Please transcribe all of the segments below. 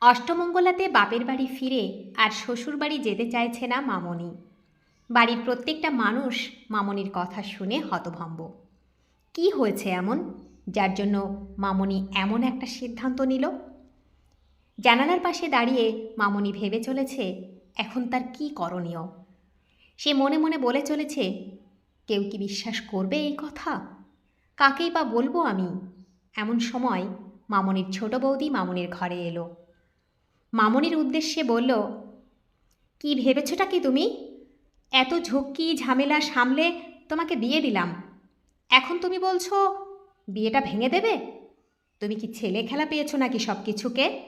অষ্টমঙ্গলাতে বাপের বাড়ি ফিরে আর শ্বশুর বাড়ি যেতে চাইছে না মামনি। বাড়ির প্রত্যেকটা মানুষ মামনির কথা শুনে হতভম্ব। কি হয়েছে এমন? যার জন্য মামনি এমন একটা সিদ্ধান্ত নিল? জানালার পাশে দাঁড়িয়ে মামনি ভেবে চলেছে, এখন তার কি করণীয়? সে মনে মনে বলে চলেছে, কেউ কি বিশ্বাস করবে এই কথা? কাকেই বা বলব আমি? এমন সময় মামনির ছোট বৌদি মামনির ঘরে এলো। মামনির উদ্দেশ্যে বলল, কি ভেবেছটা কি তুমি? এত ঝক্কি ঝামেলা সামলে তোমাকে বিয়ে দিলাম। এখন তুমি বলছো, বিয়েটা ভেঙে দেবে? তুমি কি ছেলে খেলা পেয়েছ নাকি সব কিছুকে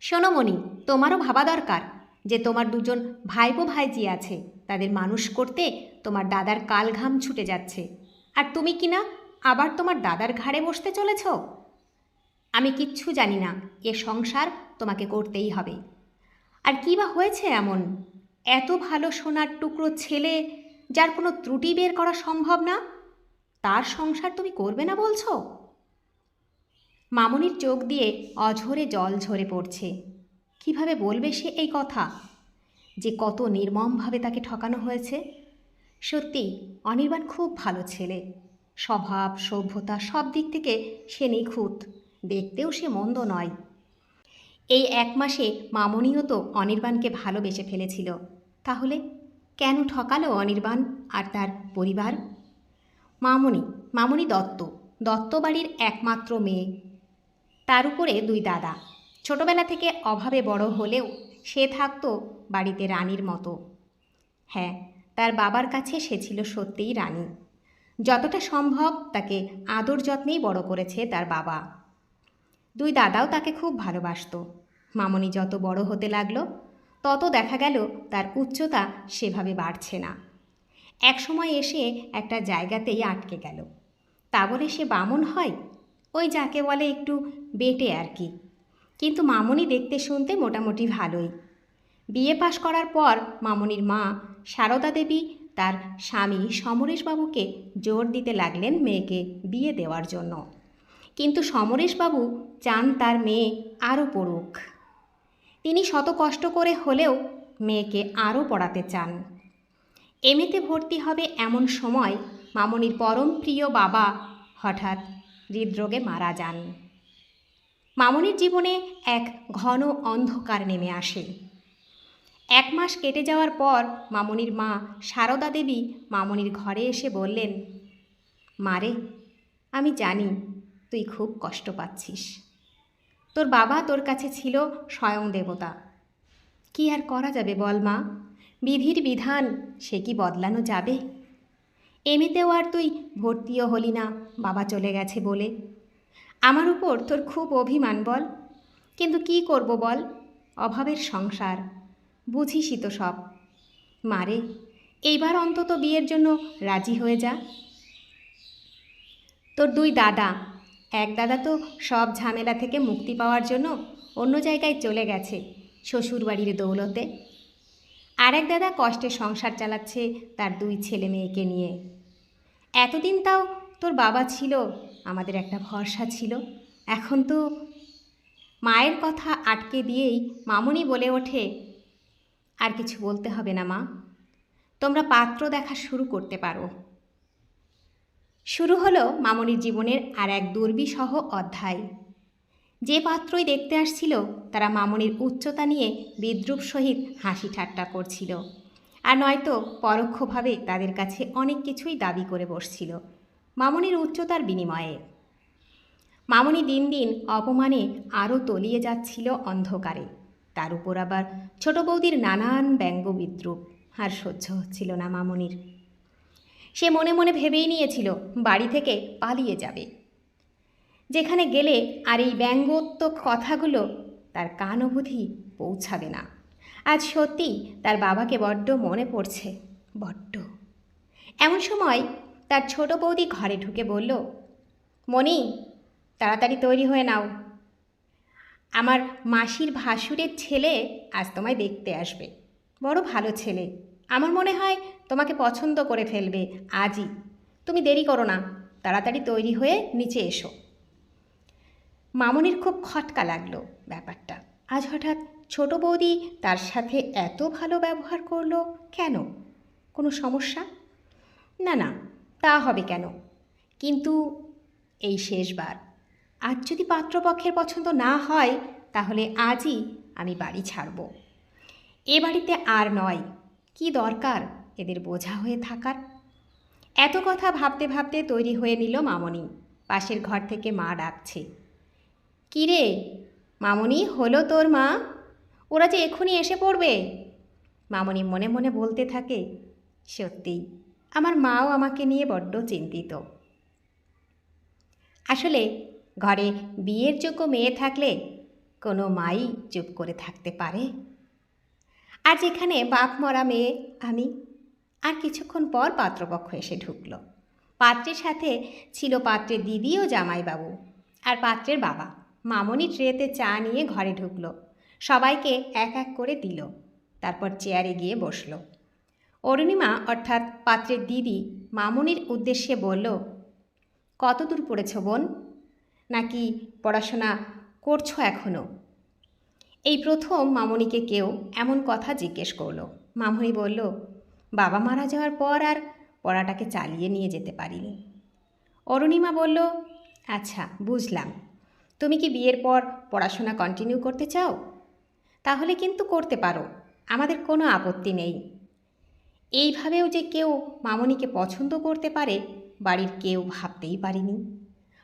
শোনো মণি, তোমারও ভাবা দরকার যে তোমার দুজন ভাইপো ভাইজি আছে। তাদের মানুষ করতে তোমার দাদার কাল ঘাম ছুটে যাচ্ছে। আর তুমি কি না আবার তোমার দাদার ঘাড়ে বসতে চলেছ? আমি কিচ্ছু জানি না। এ সংসার তোমাকে করতেই হবে। আর কী বা হয়েছে এমন? এত ভালো সোনার টুকরো ছেলে যার কোনো ত্রুটি বের করা সম্ভব না? তার সংসার তুমি করবে না বলছো? মামনির চোখ দিয়ে অঝরে জল ঝরে পড়ছে। কীভাবে বলবে সে এই কথা? যে কত নির্মমভাবে তাকে ঠকানো হয়েছে? সত্যি, অনির্বাণ খুব ভালো ছেলে। স্বভাব, সভ্যতা সব দিক থেকে সে নিখুঁত। দেখতেও সে মন্দ নয়। এই এক মাসে মামনিও তো অনির্বাণকে ভালোবেসে ফেলেছিল। তাহলে কেন ঠকালো অনির্বাণ আর তার পরিবার? মামনি মামনি দত্ত দত্ত বাড়ির একমাত্র মেয়ে। তার উপরে দুই দাদা। ছোটবেলা থেকে অভাবে বড় হলেও সে থাকতো বাড়িতে রানীর মতো। হ্যাঁ তার বাবার কাছে সে ছিল সত্যিই রানী। যতটা সম্ভব তাকে আদর যত্নেই বড় করেছে তার বাবা। দুই দাদাও তাকে খুব ভালোবাসতো। মামনি যত বড় হতে লাগল, তত দেখা গেল তার উচ্চতা সেভাবে বাড়ছে না। এক সময় এসে একটা জায়গাতেই আটকে গেল। তা বলে সে বামন হয়? ওই যাকে বলে একটু বেটে আর কি। কিন্তু মামনি দেখতে শুনতে মোটামুটি ভালোই। বিয়ে পাশ করার পর মামনির মা সারদা দেবী তার স্বামী সমরেশবাবুকে জোর দিতে লাগলেন মেয়েকে বিয়ে দেওয়ার জন্য। কিন্তু সমরেশবাবু চান তার মেয়ে আরও পড়ুক। তিনি শত কষ্ট করে হলেও মেয়েকে আরও পড়াতে চান। এমএতে ভর্তি হবে এমন সময় মামনির পরম প্রিয় বাবা হঠাৎ হৃদরোগে মারা যান। মামনির জীবনে এক ঘন অন্ধকার নেমে আসে। এক মাস কেটে যাওয়ার পর মামনির মা সারদা দেবী মামনির ঘরে এসে বললেন মারে আমি জানি তুই খুব কষ্ট পাচ্ছিস। তোর বাবা তোর কাছে ছিল স্বয়ং দেবতা। কি আর করা যাবে বল মা? বিধির বিধান, সে কি বদলানো যাবে? এমনিতেও আর তুই ভর্তিও হলি না, বাবা চলে গেছে বলে। আমার উপর তোর খুব অভিমান বল। কিন্তু কি করব বল? অভাবের সংসার, বুঝিসই তো সব। মারে এইবার অন্তত বিয়ের জন্য রাজি হয়ে যা। তোর দুই দাদা এক দাদা তো সব ঝামেলা থেকে মুক্তি পাওয়ার জন্য অন্য জায়গায় চলে গেছে শ্বশুর বাড়ির দৌলতে। আরেক দাদা কষ্টে সংসার চালাচ্ছে তার দুই ছেলে মেয়েকে নিয়ে। এতদিন তাও তোর বাবা ছিল, আমাদের একটা ভরসা ছিল। এখন তো মায়ের কথা আটকে দিয়েই মামুনি বলে ওঠে, আর কিছু বলতে হবে না মা। তোমরা পাত্র দেখা শুরু করতে পারো। শুরু হলো মামনির জীবনের আর এক দুর্বিসহ অধ্যায়। যে পাত্রই দেখতে আসছিল, তারা মামনির উচ্চতা নিয়ে বিদ্রুপ সহিত হাসি ঠাট্টা করছিল। আর নয়তো পরোক্ষভাবে তাদের কাছে অনেক কিছুই দাবি করে বসছিল, মামনির উচ্চতার বিনিময়ে। মামনি দিন দিন অপমানে আরও তলিয়ে যাচ্ছিল অন্ধকারে। তার উপর আবার ছোট বৌদির নানান ব্যঙ্গ বিদ্রুপ। আর সহ্য হচ্ছিল না মামনির। সে মনে মনে ভেবেই নিয়েছিল, বাড়ি থেকে পালিয়ে যাবে। যেখানে গেলে আর এই ব্যঙ্গোত্মক কথাগুলো তার কান অবধি পৌঁছাবে না। আজ সত্যি তার বাবাকে বড্ড মনে পড়ছে, বড্ড। এমন সময় তার ছোট বৌদি ঘরে ঢুকে বলল, মণি, তাড়াতাড়ি তৈরি হয়ে নাও। আমার মাসির ভাসুরের ছেলে আজ তোমায় দেখতে আসবে। বড় ভালো ছেলে। আমার মনে হয় তোমাকে পছন্দ করে ফেলবে আজই। তুমি দেরি করো না, তাড়াতাড়ি তৈরি হয়ে নিচে এসো। মামনির খুব খটকা লাগল ব্যাপারটা। আজ হঠাৎ ছোট বৌদি তার সাথে এত ভালো ব্যবহার করল কেন? কোনো সমস্যা? না না, তা হবে কেন? কিন্তু এই শেষবার। আজ যদি পাত্রপক্ষের পছন্দ না হয়, তাহলে আজই আমি বাড়ি ছাড়ব। এ বাড়িতে আর নয় কি দরকার এদের বোঝা হয়ে থাকার? এত কথা ভাবতে ভাবতে তৈরি হয়ে নিল মামনি। পাশের ঘর থেকে মা ডাকছে, কিরে, মামনি, হলো তোর মা? ওরা যে এক্ষুনি এসে পড়বে? মামনি মনে মনে বলতে থাকে সত্যিই আমার মাও আমাকে নিয়ে বড্ড চিন্তিত। আসলে ঘরে বিয়ের যোগ্য মেয়ে থাকলে কোনো মাই চুপ করে থাকতে পারে? আজ যেখানে বাপ মরা মেয়ে, আমি। আর কিছুক্ষণ পর পাত্রপক্ষ এসে ঢুকল। পাত্রের সাথে ছিল পাত্রের দিদি ও জামাইবাবু আর পাত্রের বাবা। মামনি ট্রেতে চা নিয়ে ঘরে ঢুকলো। সবাইকে এক এক করে দিল। তারপর চেয়ারে গিয়ে বসল। অরুণিমা অর্থাৎ পাত্রের দিদি মামনির উদ্দেশ্যে বলল কত দূর পড়েছ বোন? নাকি পড়াশোনা করছ এখনও এই প্রথম মামনিকে কেউ এমন কথা জিজ্ঞেস করল। মামনি বলল, বাবা মারা যাওয়ার পর আর পড়াটাকে চালিয়ে নিয়ে যেতে পারিনি। অরুণিমা বলল আচ্ছা বুঝলাম। তুমি কি বিয়ের পর পড়াশোনা কন্টিনিউ করতে চাও? তাহলে কিন্তু করতে পারো, আমাদের কোনো আপত্তি নেই। এইভাবেও যে কেউ মামনিকে পছন্দ করতে পারে, বাড়ির কেউ ভাবতেই পারিনি।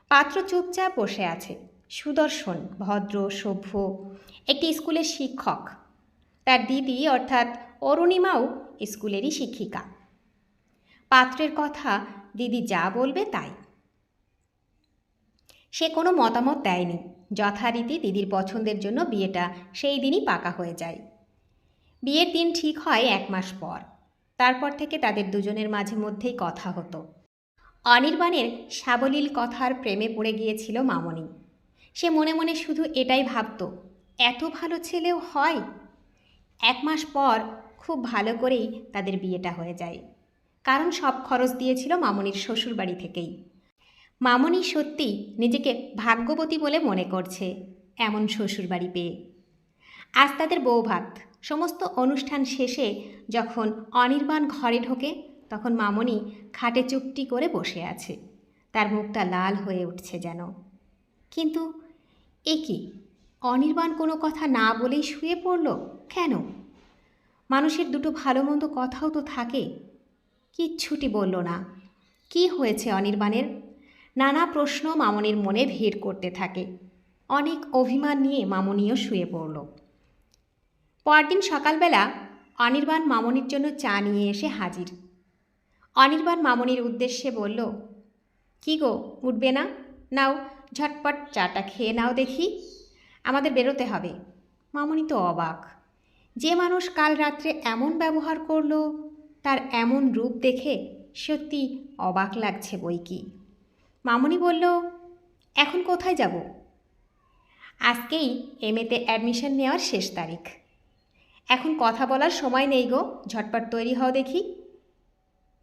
পাত্র চুপচাপ বসে আছে। সুদর্শন, ভদ্র, সভ্য একটি স্কুলের শিক্ষক। তার দিদি অর্থাৎ অরুণিমাও স্কুলেরই শিক্ষিকা। পাত্রের কথা দিদি যা বলবে তাই। সে কোনো মতামত দেয়নি। যথারীতি দিদির পছন্দের জন্য বিয়েটা সেই দিনই পাকা হয়ে যায়। বিয়ের দিন ঠিক হয় এক মাস পর। তারপর থেকে তাদের দুজনের মাঝে মধ্যেই কথা হতো। অনির্বাণের সাবলীল কথার প্রেমে পড়ে গিয়েছিল মামনি। সে মনে মনে শুধু এটাই ভাবত এত ভালো ছেলেও হয়? এক মাস পর খুব ভালো করেই তাদের বিয়েটা হয়ে যায়। কারণ সব খরচ দিয়েছিল মামনির শ্বশুরবাড়ি থেকেই। মামনি সত্যি নিজেকে ভাগ্যবতী বলে মনে করছে এমন শ্বশুরবাড়ি পেয়ে। আজ তাদের বৌভাত সমস্ত অনুষ্ঠান শেষে যখন অনির্বাণ ঘরে ঢোকে, তখন মামনি খাটে চুপটি করে বসে আছে। তার মুখটা লাল হয়ে উঠছে যেন। কিন্তু এ অনির্বাণ কোনো কথা না বলেই শুয়ে পড়ল? কেন? মানুষের দুটো ভালো মন্দ কথাও তো থাকে। কিচ্ছুটি বলল না। কি হয়েছে অনির্বাণের? নানা প্রশ্ন মামনির মনে ভিড় করতে থাকে। অনেক অভিমান নিয়ে মামনিও শুয়ে পড়ল। পরদিন সকালবেলা অনির্বাণ মামনির জন্য চা নিয়ে এসে হাজির। অনির্বাণ মামনির উদ্দেশ্যে বলল, কি গো, উঠবে না? নাও, ঝটপট চাটা খেয়ে নাও দেখি। আমাদের বেরোতে হবে। মামনি তো অবাক। যে মানুষ কাল রাত্রে এমন ব্যবহার করল, তার এমন রূপ দেখে সত্যি অবাক লাগছে বই কি মামনি বলল, এখন কোথায় যাব? আজকেই এমএতে অ্যাডমিশন নেওয়ার শেষ তারিখ। এখন কথা বলার সময় নেই গো, ঝটপট তৈরি হও দেখি।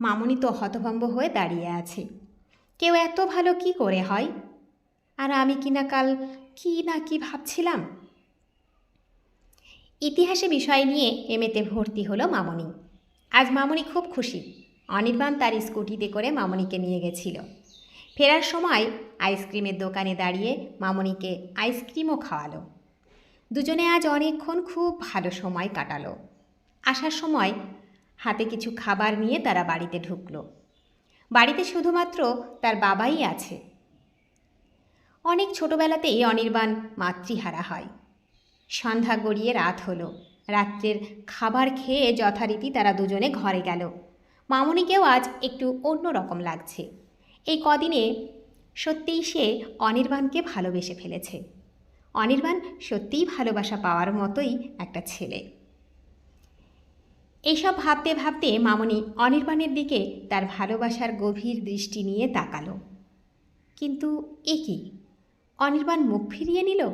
মামনি তো হতভম্ব হয়ে দাঁড়িয়ে আছে। কেউ এত ভালো কি করে হয়? আর আমি কিনা কাল কি না কি ভাবছিলাম? ইতিহাসে বিষয় নিয়ে এমএতে ভর্তি হলো মামনি। আজ মামনি খুব খুশি। অনির্বাণ তার স্কুটিতে করে মামনিকে নিয়ে গেছিল। ফেরার সময় আইসক্রিমের দোকানে দাঁড়িয়ে মামনিকে আইসক্রিমও খাওয়ালো। দুজনে আজ অনেকক্ষণ খুব ভালো সময় কাটালো। আসার সময় হাতে কিছু খাবার নিয়ে তারা বাড়িতে ঢুকলো। বাড়িতে শুধুমাত্র তার বাবাই আছে। অনেক ছোটবেলাতেই অনির্বাণ মাতৃহারা হয়। সন্ধ্যা গড়িয়ে রাত হলো। রাত্রের খাবার খেয়ে যথারীতি তারা দুজনে ঘরে গেল। মামনিকেও আজ একটু অন্য রকম লাগছে। এই কদিনে সত্যিই সে অনির্বাণকে ভালোবেসে ফেলেছে। অনির্বাণ সত্যিই ভালোবাসা পাওয়ার মতোই একটা ছেলে। এইসব ভাবতে ভাবতে মামনি অনির্বাণের দিকে তার ভালোবাসার গভীর দৃষ্টি নিয়ে তাকালো। কিন্তু এ কি? অনির্বাণ মুখ ফিরিয়ে নিল।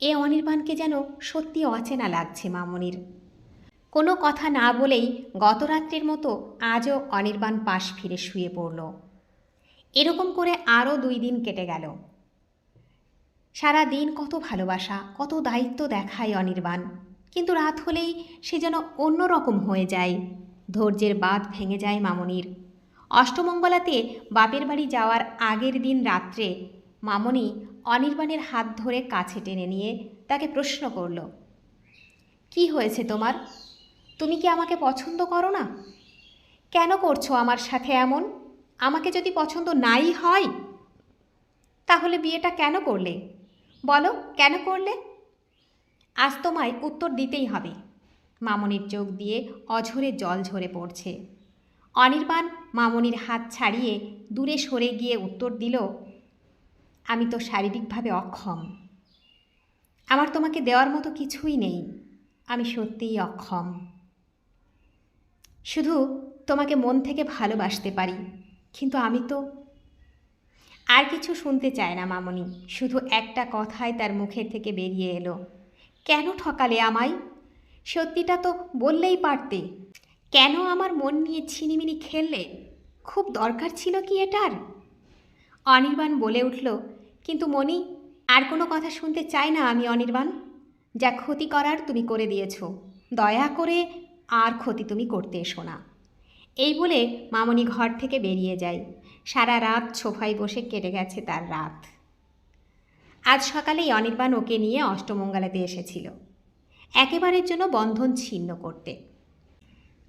এ অনির্বাণকে যেন সত্যি অচেনা লাগছে মামনির। কোনো কথা না বলেই গতরাত্রির মতো আজও অনির্বাণ পাশ ফিরে শুয়ে পড়ল। এরকম করে আরও দুই দিন কেটে গেল। সারা দিন কত ভালোবাসা, কত দায়িত্ব দেখায় অনির্বাণ। কিন্তু রাত হলেই সে যেন অন্যরকম হয়ে যায়। ধৈর্যের বাঁধ ভেঙে যায় মামনির। অষ্টমঙ্গলাতে বাপের বাড়ি যাওয়ার আগের দিন রাত্রে মামনি অনির্বাণের হাত ধরে কাছে টেনে নিয়ে তাকে প্রশ্ন করল, কি হয়েছে তোমার? তুমি কি আমাকে পছন্দ করো না? কেন করছ আমার সাথে এমন? আমাকে যদি পছন্দ নাই হয়, তাহলে বিয়েটা কেন করলে? বলো, কেন করলে? আজ তোমায় উত্তর দিতেই হবে। মামনির চোখ দিয়ে অঝরে জল ঝরে পড়ছে। অনির্বাণ মামনির হাত ছাড়িয়ে দূরে সরে গিয়ে উত্তর দিল আমি তো শারীরিকভাবে অক্ষম। আমার তোমাকে দেওয়ার মতো কিছুই নেই। আমি সত্যিই অক্ষম। শুধু তোমাকে মন থেকে ভালোবাসতে পারি, কিন্তু আমি তো আর কিছু শুনতে চায় না মামনি। শুধু একটা কথাই তার মুখের থেকে বেরিয়ে এলো। কেন ঠকালে আমায়? সত্যিটা তো বললেই পারতে। কেন আমার মন নিয়ে ছিনিমিনি খেললে? খুব দরকার ছিল কি এটার? অনির্বাণ বলে উঠল কিন্তু মনি আর কোনো কথা শুনতে চাই না আমি অনির্বাণ। যা ক্ষতি করার তুমি করে দিয়েছ, দয়া করে আর ক্ষতি তুমি করতে এসো না। এই বলে মামনি ঘর থেকে বেরিয়ে যায়। সারা রাত সোফায় বসে কেটে গেছে তার রাত। আজ সকালেই অনির্বাণ ওকে নিয়ে অষ্টমঙ্গলাতে এসেছিল। একেবারের জন্য বন্ধন ছিন্ন করতে।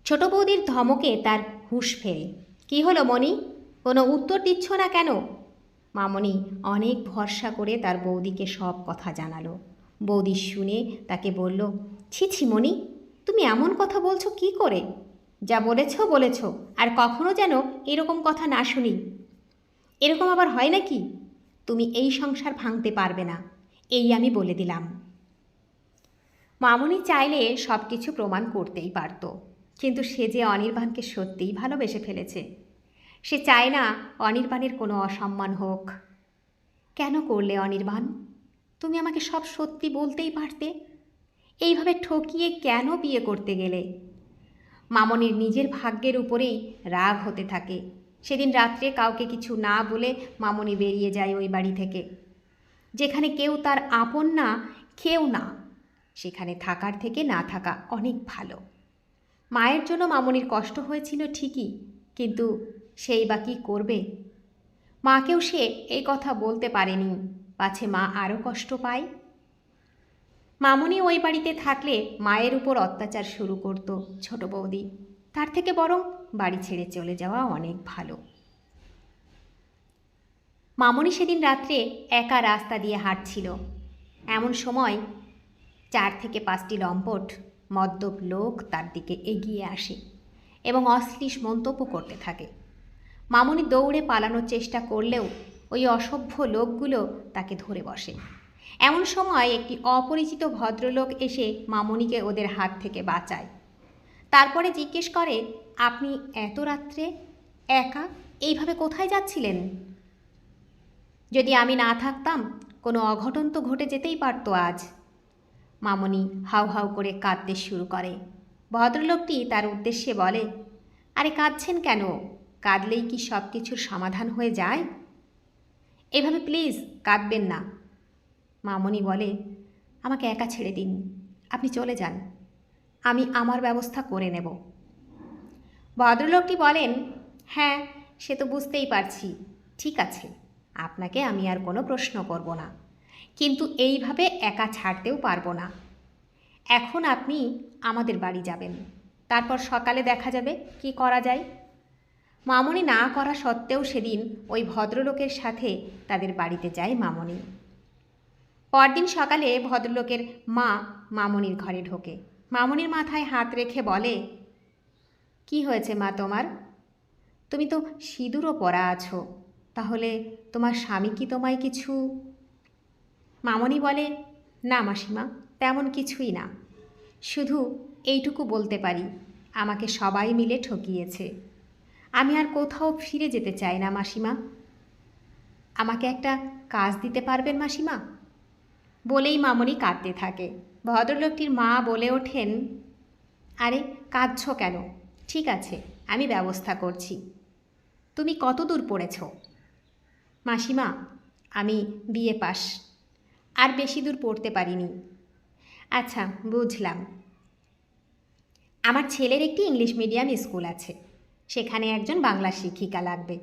ছোট বৌদির ধমকে তার হুঁশ ফেরে। কি হলো মণি? কোনো উত্তর দিচ্ছ না কেন? মামনি অনেক ভরসা করে তার বৌদিকে সব কথা জানালো। বৌদি শুনে তাকে বলল, ছি ছি, মণি, তুমি এমন কথা বলছো কি করে? যা বলেছ বলেছ, আর কখনো যেন এরকম কথা না শুনি। এরকম আবার হয় নাকি? তুমি এই সংসার ভাঙতে পারবে না, এই আমি বলে দিলাম। মামনি চাইলে সব কিছু প্রমাণ করতেই পারত, কিন্তু সে যে অনির্বাণকে সত্যিই ভালোবেসে ফেলেছে সে চায় না অনির্বাণের কোনো অসম্মান হোক। কেন করলে অনির্বাণ? তুমি আমাকে সব সত্যি বলতেই পারতে। এইভাবে ঠকিয়ে কেন বিয়ে করতে গেলে? মামনির নিজের ভাগ্যের উপরেই রাগ হতে থাকে। সেদিন রাত্রে কাউকে কিছু না বলে মামনি বেরিয়ে যায় ওই বাড়ি থেকে। যেখানে কেউ তার আপন না, কেউ না। সেখানে থাকার থেকে না থাকা অনেক ভালো। মায়ের জন্য মামনির কষ্ট হয়েছিল ঠিকই, কিন্তু সেই বা কী করবে? মাকেও সে এই কথা বলতে পারেনি। পাছে মা আরও কষ্ট পায়? মামনি ওই বাড়িতে থাকলে মায়ের উপর অত্যাচার শুরু করত ছোট বৌদি। তার থেকে বরং বাড়ি ছেড়ে চলে যাওয়া অনেক ভালো। মামনি সেদিন রাত্রে একা রাস্তা দিয়ে হাঁটছিল। এমন সময় চার থেকে পাঁচটি লম্পট মদ্যপ লোক তার দিকে এগিয়ে আসে এবং অশ্লীল মন্তব্য করতে থাকে। মামনি দৌড়ে পালানোর চেষ্টা করলেও ওই অসভ্য লোকগুলো তাকে ধরে বসে। এমন সময় একটি অপরিচিত ভদ্রলোক এসে মামনিকে ওদের হাত থেকে বাঁচায়। তারপরে জিজ্ঞেস করে, আপনি এত রাত্রে একা? এইভাবে কোথায় যাচ্ছিলেন? যদি আমি না থাকতাম, কোনো অঘটন তো ঘটে যেতেই পারতো আজ। মামনি হাউ হাউ করে কাঁদতে শুরু করে। ভদ্রলোকটি তার উদ্দেশ্যে বলে, আরে কাঁদছেন কেন? কাঁদলেই কি সব কিছুর সমাধান হয়ে যায়? এভাবে প্লিজ কাঁদবেন না। মামনি বলে, আমাকে একা ছেড়ে দিন। আপনি চলে যান। আমি আমার ব্যবস্থা করে নেব। ভদ্রলোকটি বলেন হ্যাঁ সে তো বুঝতেই পারছি। ঠিক আছে, আপনাকে আমি আর কোনো প্রশ্ন করব না। কিন্তু এইভাবে একা ছাড়তেও পারব না। এখন আপনি আমাদের বাড়ি যাবেন। তারপর সকালে দেখা যাবে কি করা যায়? মামনি না করা সত্ত্বেও সেদিন ওই ভদ্রলোকের সাথে তাদের বাড়িতে যায় মামনি। পরদিন সকালে ভদ্রলোকের মা মামনির ঘরে ঢোকে। মামনির মাথায় হাত রেখে বলে, কি হয়েছে মা তোমার? তুমি তো সিঁদুরও পরা আছো। তাহলে তোমার স্বামী কি তোমায় কিছু? মামনি বলে, না মাসিমা, তেমন কিছুই না। শুধু এইটুকু বলতে পারি, আমাকে সবাই মিলে ঠকিয়েছে। আমি আর কোথাও ফিরে যেতে চাই না, মাসিমা। আমাকে একটা কাজ দিতে পারবেন, মাসিমা? বলেই মামনি কাঁদতে থাকে। ভদ্রলোকটির মা বলে ওঠেন, আরে, কাঁদছ কেন? ঠিক আছে, আমি ব্যবস্থা করছি। তুমি কত দূর পড়েছ? মাসিমা, আমি বিয়ে পাস, আর বেশি দূর পড়তে পারিনি। আচ্ছা বুঝলাম। আমার ছেলের একটি ইংলিশ মিডিয়াম স্কুল আছে। সেখানে একজন বাংলা শিক্ষিকা লাগবে।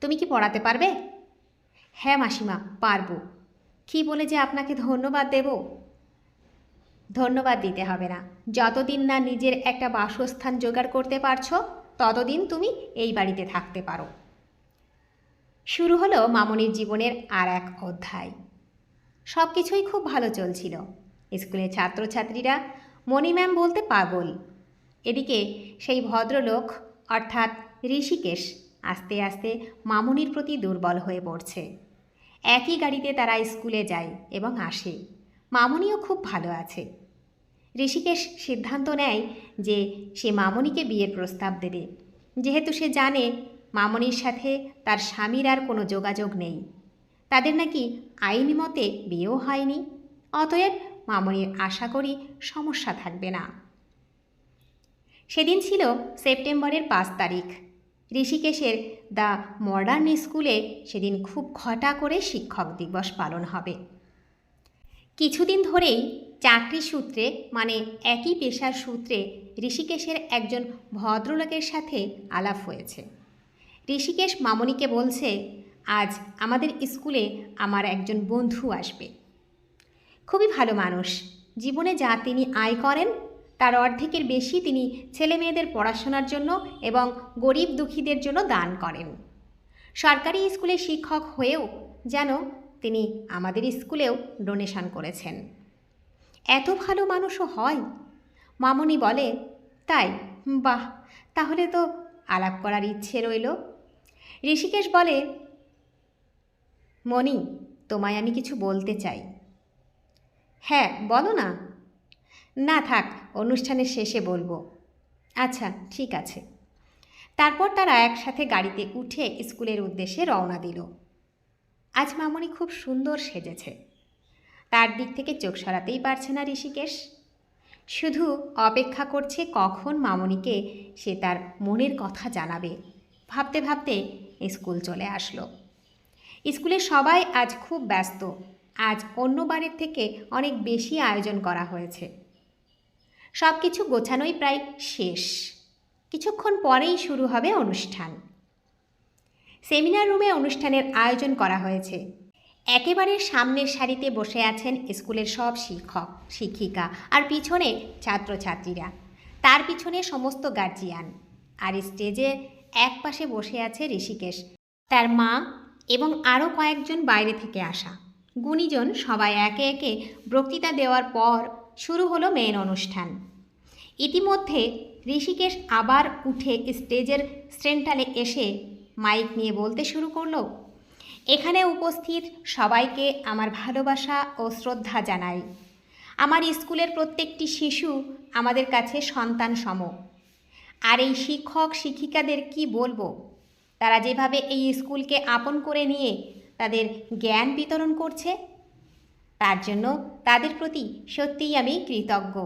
তুমি কি পড়াতে পারবে? হ্যাঁ মাসিমা, পারব। কি বলে যে আপনাকে ধন্যবাদ দেব? ধন্যবাদ দিতে হবে না। যতদিন না নিজের একটা বাসস্থান জোগাড় করতে পারছ, ততদিন তুমি এই বাড়িতে থাকতে পারো। শুরু হলো মামনির জীবনের আর এক অধ্যায়। সব কিছুই খুব ভালো চলছিল। স্কুলের ছাত্রছাত্রীরা, মণি ম্যাম বলতে পাগল। এদিকে সেই ভদ্রলোক অর্থাৎ ঋষিকেশ আস্তে আস্তে মামুনির প্রতি দুর্বল হয়ে পড়ছে। একই গাড়িতে তারা স্কুলে যায় এবং আসে। মামুনিও খুব ভালো আছে। ঋষিকেশ সিদ্ধান্ত নেয় যে সে মামনিকে বিয়ের প্রস্তাব দেবে। যেহেতু সে জানে মামনির সাথে তার স্বামীর আর কোনো যোগাযোগ নেই। তাদের নাকি আইনি মতে বিয়েও হয়নি, অতএব মামনির আশা করি সমস্যা থাকবে না। সেদিন ছিল সেপ্টেম্বরের পাঁচ তারিখ। ঋষিকেশের দ্য মডার্ন স্কুলে সেদিন খুব ঘটা করে শিক্ষক দিবস পালন হবে। কিছুদিন ধরেই চাকরি সূত্রে মানে একই পেশার সূত্রে, ঋষিকেশের একজন ভদ্রলোকের সাথে আলাপ হয়েছে। ঋষিকেশ মামনিকে বলছে, আজ আমাদের স্কুলে আমার একজন বন্ধু আসবে। খুবই ভালো মানুষ। জীবনে যা তিনি আয় করেন তার অর্ধেকের বেশি তিনি ছেলে মেয়েদের পড়াশোনার জন্য এবং গরিব দুঃখীদের জন্য দান করেন। সরকারি স্কুলে শিক্ষক হয়েও যেন তিনি আমাদের স্কুলেও ডোনেশন করেছেন। এত ভালো মানুষও হয়? মামনি বলে, তাই? বাহ, তাহলে তো আলাপ করার ইচ্ছে রইল। ঋষিকেশ বলে, মণি, তোমায় আমি কিছু বলতে চাই। হ্যাঁ বলো না। না, থাক অনুষ্ঠানের শেষে বলব। আচ্ছা ঠিক আছে। তারপর তারা একসাথে গাড়িতে উঠে স্কুলের উদ্দেশ্যে রওনা দিল। আজ মামনি খুব সুন্দর সেজেছে। তার দিক থেকে চোখ সরাতেই পারছে না ঋষিকেশ। শুধু অপেক্ষা করছে কখন মামনিকে সে তার মনের কথা জানাবে। ভাবতে ভাবতে স্কুল চলে আসলো। স্কুলে সবাই আজ খুব ব্যস্ত। আজ অন্যবারের থেকে অনেক বেশি আয়োজন করা হয়েছে। সব কিছু গোছানোই প্রায় শেষ। কিছুক্ষণ পরেই শুরু হবে অনুষ্ঠান। সেমিনার রুমে অনুষ্ঠানের আয়োজন করা হয়েছে। একেবারে সামনের সারিতে বসে আছেন স্কুলের সব শিক্ষক, শিক্ষিকা আর পিছনে ছাত্রছাত্রীরা। তার পিছনে সমস্ত গার্জিয়ান আর স্টেজে এক পাশে বসে আছে ঋষিকেশ। তার মা এবং আরও কয়েকজন বাইরে থেকে আসা। গুণীজন সবাই একে একে বক্তৃতা দেওয়ার পর শুরু হলো মেন অনুষ্ঠান। ইতিমধ্যে ঋষিকেশ আবার উঠে স্টেজের সেন্টারে এসে মাইক নিয়ে বলতে শুরু করল। এখানে উপস্থিত সবাইকে আমার ভালোবাসা ও শ্রদ্ধা জানাই। আমার স্কুলের প্রত্যেকটি শিশু আমাদের কাছে সন্তান সম আর এই শিক্ষক, শিক্ষিকাদের কি বলব? তারা যেভাবে এই স্কুলকে আপন করে নিয়ে তাদের জ্ঞান বিতরণ করছে তার জন্য তাদের প্রতি সত্যিই আমি কৃতজ্ঞ।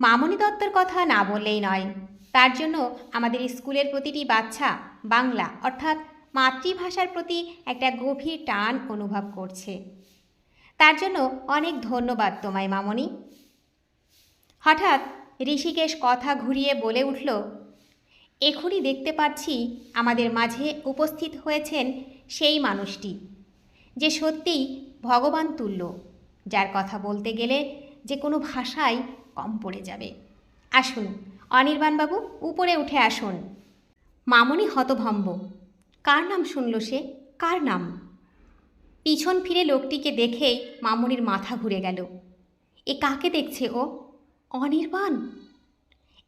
মামনি দত্তর কথা না বললেই নয়। তার জন্য আমাদের স্কুলের প্রতিটি বাচ্চা বাংলা, অর্থাৎ মাতৃভাষার প্রতি একটা গভীর টান অনুভব করছে। তার জন্য অনেক ধন্যবাদ তোমায়, মামনি। হঠাৎ ঋষিকেশ কথা ঘুরিয়ে বলে উঠল, এখনই দেখতে পাচ্ছি আমাদের মাঝে উপস্থিত হয়েছেন সেই মানুষটি। যে সত্যিই ভগবান তুল্য, যার কথা বলতে গেলে যে কোনো ভাষাই কম পড়ে যাবে। আসুন, অনির্বাণবাবু, উপরে উঠে আসুন। মামনি হতভম্ব। কার নাম শুনল সে? কার নাম? পিছন ফিরে লোকটিকে দেখেই মামনির মাথা ঘুরে গেল। এ কাকে দেখছে ও? অনির্বাণ?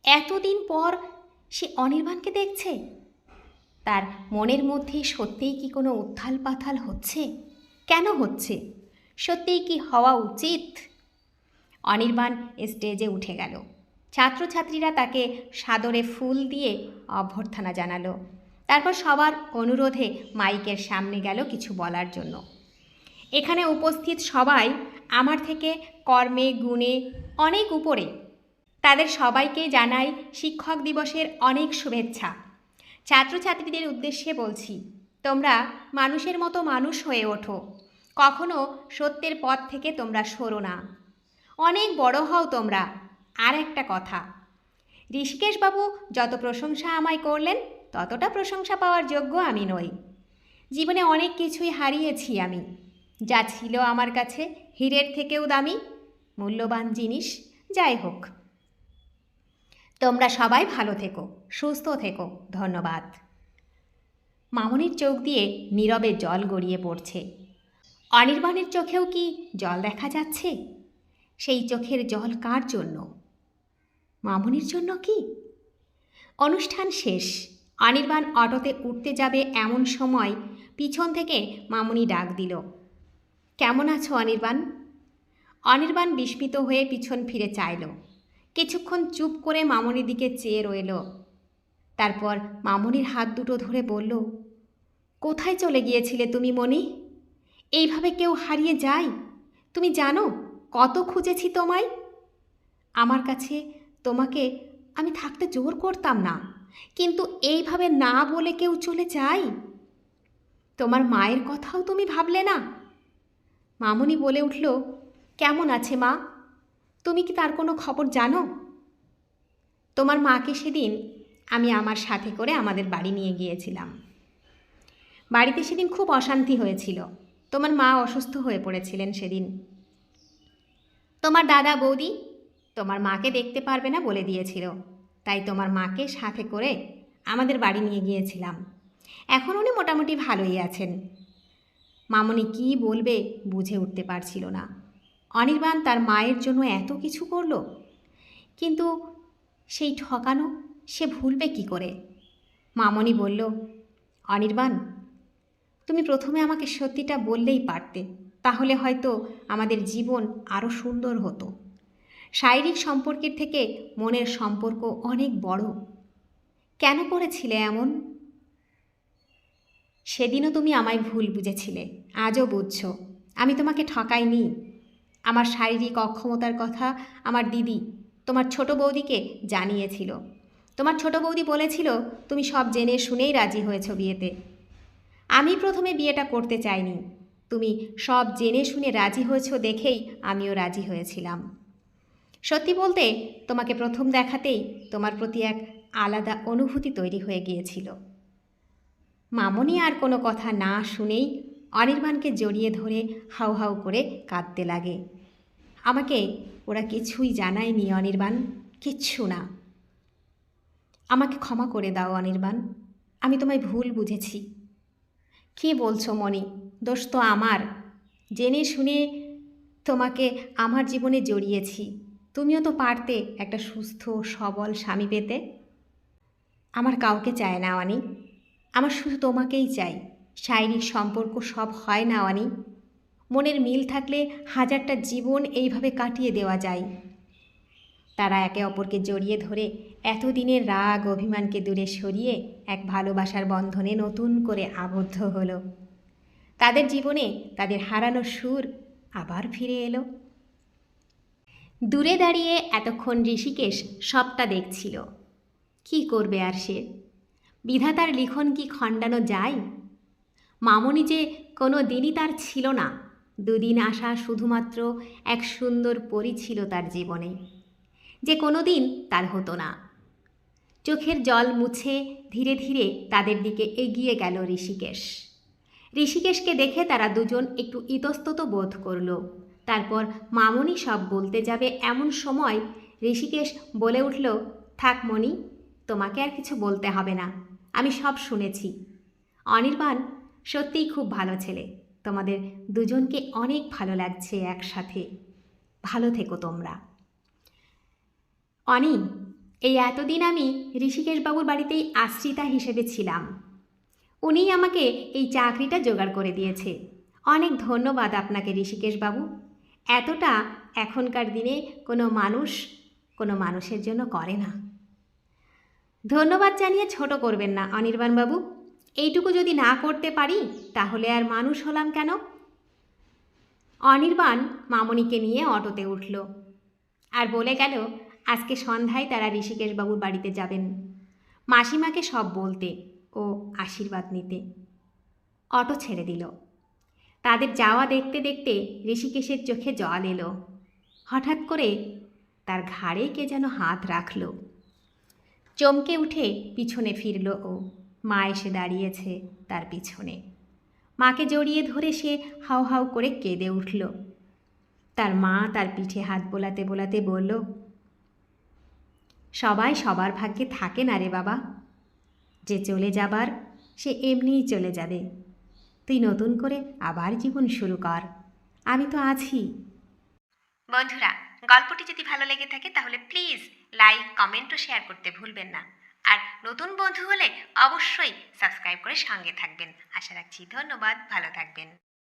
এতদিন পর সে অনির্বাণকে দেখছে? তার মনের মধ্যে সত্যিই কি কোনো উত্থাল পাথাল হচ্ছে? কেন হচ্ছে? সত্যিই কি হওয়া উচিত? অনির্বাণ স্টেজে উঠে গেল। ছাত্রছাত্রীরা তাকে সাদরে ফুল দিয়ে অভ্যর্থনা জানালো। তারপর সবার অনুরোধে মাইকের সামনে গেল কিছু বলার জন্য। এখানে উপস্থিত সবাই আমার থেকে কর্মে, গুণে অনেক উপরে। তাদের সবাইকে জানাই শিক্ষক দিবসের অনেক শুভেচ্ছা। ছাত্রছাত্রীদের উদ্দেশ্যে বলছি তোমরা মানুষের মতো মানুষ হয়ে ওঠো। কখনো সত্যের পথ থেকে তোমরা সরো না। অনেক বড় হও তোমরা। আর একটা কথা, ঋষিকেশবাবু যত প্রশংসা আমায় করলেন, ততটা প্রশংসা পাওয়ার যোগ্য আমি নই। জীবনে অনেক কিছুই হারিয়েছি আমি। যা ছিল আমার কাছে হীরের থেকেও দামি, মূল্যবান জিনিস, যাই হোক। তোমরা সবাই ভালো থেকো, সুস্থ থেকো। ধন্যবাদ। মামনির চোখ দিয়ে নীরবে জল গড়িয়ে পড়ছে। অনির্বাণের চোখেও কি জল দেখা যাচ্ছে? সেই চোখের জল কার জন্য? মামনির জন্য কি? অনুষ্ঠান শেষ। অনির্বাণ অটোতে উঠতে যাবে এমন সময় পিছন থেকে মামনি ডাক দিল। কেমন আছো অনির্বাণ? অনির্বাণ বিস্মিত হয়ে পিছন ফিরে চাইল। কিছুক্ষণ চুপ করে মামনির দিকে চেয়ে রইল। তারপর মামনির হাত দুটো ধরে বলল, কোথায় চলে গিয়েছিলে তুমি মনি এইভাবে কেউ হারিয়ে যায়? তুমি জানো কত খুঁজেছি তোমায়? আমার কাছে তোমাকে আমি থাকতে জোর করতাম না, কিন্তু এইভাবে না বলে কেউ চলে যায়? তোমার মায়ের কথাও তুমি ভাবলে না? মামনি বলে উঠল, কেমন আছে মা? তুমি কি তার কোনো খবর জানো? তোমার মাকে সেদিন আমি আমার সাথে করে আমাদের বাড়ি নিয়ে গিয়েছিলাম। বাড়িতে সেদিন খুব অশান্তি হয়েছিল। তোমার মা অসুস্থ হয়ে পড়েছিলেন সেদিন। তোমার দাদা, বৌদি তোমার মাকে দেখতে পারবে না বলে দিয়েছিল। তাই তোমার মাকে সাথে করে আমাদের বাড়ি নিয়ে গিয়েছিলাম। এখন উনি মোটামুটি ভালোই আছেন। মামনি কি বলবে বুঝে উঠতে পারছিল না। অনির্বাণ তার মায়ের জন্য এত কিছু করল। কিন্তু সেই ঠকানো সে ভুলবে কি করে? মামনি বলল, অনির্বাণ, তুমি প্রথমে আমাকে সত্যিটা বললেই পারতে। তাহলে হয়তো আমাদের জীবন আরও সুন্দর হতো। শারীরিক সম্পর্কের থেকে মনের সম্পর্ক অনেক বড়। কেন করেছিলে এমন? সেদিনও তুমি আমায় ভুল বুঝেছিলে, আজও বুঝছ। আমি তোমাকে ঠকাইনি। আমার শারীরিক অক্ষমতার কথা আমার দিদি, তোমার ছোট বৌদিকে জানিয়েছিল। তোমার ছোট বৌদি বলেছিল, তুমি সব জেনে শুনেই রাজি হয়েছ বিয়েতে। আমি প্রথমে বিয়েটা করতে চাইনি। তুমি সব জেনে শুনে রাজি হয়েছ দেখেই আমিও রাজি হয়েছিলাম। সত্যি বলতে, তোমাকে প্রথম দেখাতেই তোমার প্রতি এক আলাদা অনুভূতি তৈরি হয়ে গিয়েছিল। মামনি আর কোনো কথা না শুনেই অনির্বাণকে জড়িয়ে ধরে হাউ হাউ করে কাঁদতে লাগে। আমাকে ওরা কিছুই জানায়নি অনির্বাণ, কিচ্ছু না। আমাকে ক্ষমা করে দাও, অনির্বাণ। আমি তোমায় ভুল বুঝেছি। কী বলছো মনি দোষ তো আমার। জেনে শুনে তোমাকে আমার জীবনে জড়িয়েছি। তুমিও তো পারতে একটা সুস্থ, সবল স্বামী পেতে। আমার কাউকে চায় না, অনি। আমার শুধু তোমাকেই চাই। শারীরিক সম্পর্ক সব হয় না, অনি। মনের মিল থাকলে হাজারটা জীবন এইভাবে কাটিয়ে দেওয়া যায়। তারা একে অপরকে জড়িয়ে ধরে এতদিনের রাগ অভিমানকে দূরে সরিয়ে এক ভালোবাসার বন্ধনে নতুন করে আবদ্ধ হলো। তাদের জীবনে তাদের হারানো সুর আবার ফিরে এলো। দূরে দাঁড়িয়ে এতক্ষণ ঋষিকেশ সবটা দেখছিল। কি করবে আর সে? বিধাতার লিখন কি খণ্ডানো যায়? মামনি যে কোনো দিনই তার ছিল না। দুদিন আসা শুধুমাত্র এক সুন্দর পরি ছিল তার জীবনে। যে কোনো দিন তার হতো না। চোখের জল মুছে ধীরে ধীরে তাদের দিকে এগিয়ে গেল ঋষিকেশ। ঋষিকেশকে দেখে তারা দুজন একটু ইতস্তত বোধ করল। তারপর মামনি সব বলতে যাবে এমন সময় ঋষিকেশ বলে উঠল, থাক মনি তোমাকে আর কিছু বলতে হবে না। আমি সব শুনেছি। অনির্বাণ, সত্যিই খুব ভালো ছেলে। তোমাদের দুজনকে অনেক ভালো লাগছে একসাথে। ভালো থেকো তোমরা। অনি এই এতদিন আমি ঋষিকেশবাবুর বাড়িতেই আশ্রিতা হিসেবে ছিলাম। উনিই আমাকে এই চাকরিটা জোগাড় করে দিয়েছে। অনেক ধন্যবাদ আপনাকে ঋষিকেশবাবু। এতটা এখনকার দিনে কোনো মানুষ কোনো মানুষের জন্য করে না। ধন্যবাদ জানিয়ে ছোট করবেন না, অনির্বাণবাবু। এইটুকু যদি না করতে পারি, তাহলে আর মানুষ হলাম কেন? অনির্বাণ মামনিকে নিয়ে অটোতে উঠল। আর বলে গেল আজকে সন্ধ্যায় তারা ঋষিকেশবাবুর বাড়িতে যাবেন। মাসিমাকে সব বলতে ও আশীর্বাদ নিতে। অটো ছেড়ে দিল। তাদের যাওয়া দেখতে দেখতে ঋষিকেশের চোখে জল এলো। হঠাৎ করে তার ঘাড়ে কে যেন হাত রাখল। চমকে উঠে পিছনে ফিরল ও মা এসে দাঁড়িয়েছে তার পিছনে। মাকে জড়িয়ে ধরে সে হাউ হাউ করে কেঁদে উঠল। তার মা তার পিঠে হাত বোলাতে বোলাতে বলল সবাই সবার ভাগ্যে থাকে না রে বাবা। যে চলে যাবার, সে এমনিই চলে যাবে। তুই নতুন করে আবার জীবন শুরু কর। আমি তো আছি। বন্ধুরা, গল্পটি যদি ভালো লেগে থাকে তাহলে প্লিজ লাইক, কমেন্ট ও শেয়ার করতে ভুলবেন না। আর নতুন বন্ধু হলে অবশ্যই সাবস্ক্রাইব করে সঙ্গে থাকবেন। আশা রাখছি ধন্যবাদ, ভালো থাকবেন।